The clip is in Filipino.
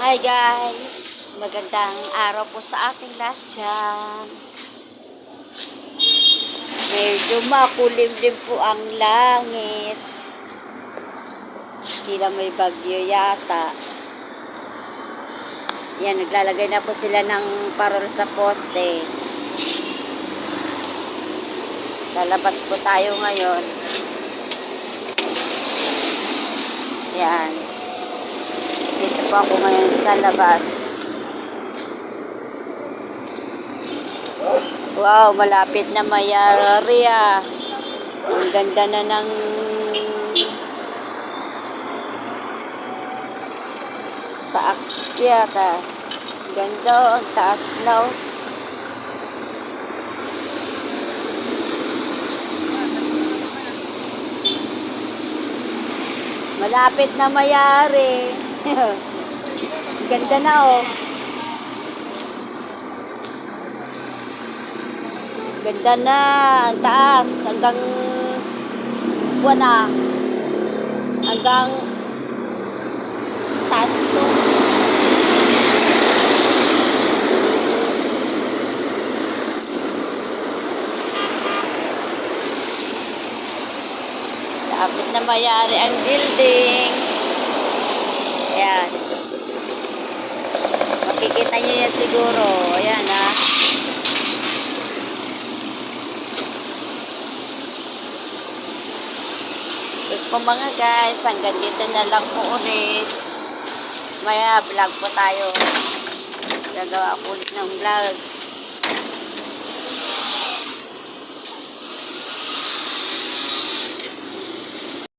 Hi guys! Magandang araw po sa ating lahat dyan. Medyo makulimlim po ang langit. Sila may bagyo yata. Yan, naglalagay na po sila ng parol sa poste. Lalabas po tayo ngayon. Yan. Dito po ako ngayon sa labas. Wow, malapit na mayari ah. Ang ganda na ng paakyat ah. Ganda oh, ang taas na oh. Malapit na mayari. Ganda na oh. Ganda na. Ang taas. Hanggang buwan na. Hanggang taas to. Lapit na mayari ang building. Ayan. Makikita nyo yan siguro. Ayan ha. Po mga guys. Hanggang dito na lang po ulit. Maya vlog po tayo. Gagawa ko ulit ng vlog.